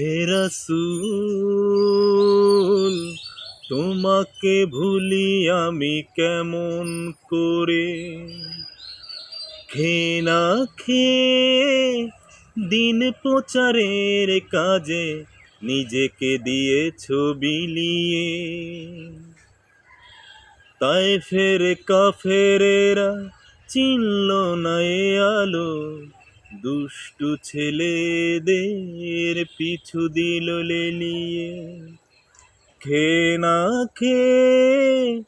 হে রাসূল, তোমাকে ভুলি আমি কেমন করে? খেনা খেয়ে দিন প্রচারের কাজে নিজেকে দিয়ে ছবি বিলিয়ে। তাই ফের কাফেরেরা চিনল না এ আলো দুষ্টু ছেলেদের পিছু দিল লেলিয়ে। খে না খেয়ে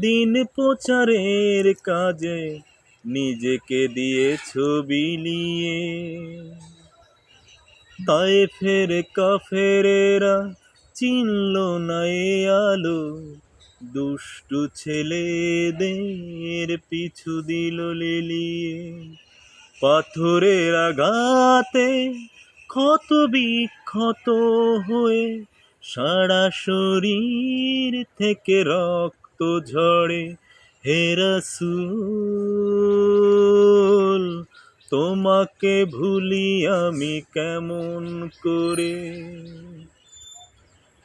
দিন প্রচারের কাজে নিজেকে দিয়ে ছবি বিলিয়ে তাই ফের কাফেরেরা চিনল না এ আলো। দুষ্টু ছেলেদের পিছু দিল লেলিয়ে। পাথরের আঘাতে ক্ষত বিক্ষত হয়ে সারা শরীর থেকে রক্ত ঝরে। হে রাসূল, তোমাকে ভুলি আমি কেমন করে?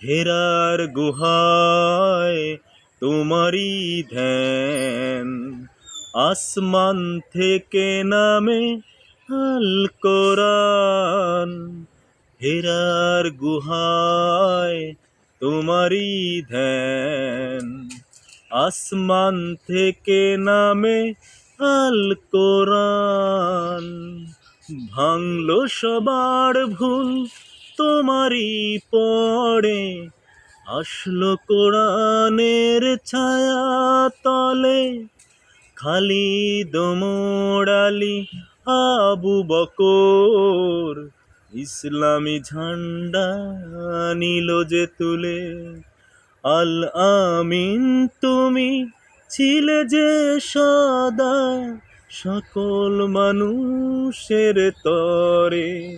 হেরার গুহায় তোমারই ধ্যান আসমান থেকে নামে আল কোরআন। হেরার গুহায় তোমারই ধ্যান। আসমান থেকে নামে আল কোরআন। ভাঙলো সবার ভুল তোমারই পড়ে। আসলো কোরআনের ছায়া তলে খালি দোমড়ালি আবু বকর। ইসলামী ঝান্ডা নিল যে তুলে। আল আমিন তুমি ছিলে যে সদা সকল মানুষের তরে।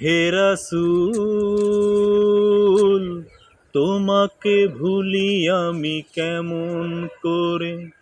হে রাসূল, তোমাকে ভুলি আমি কেমন করে?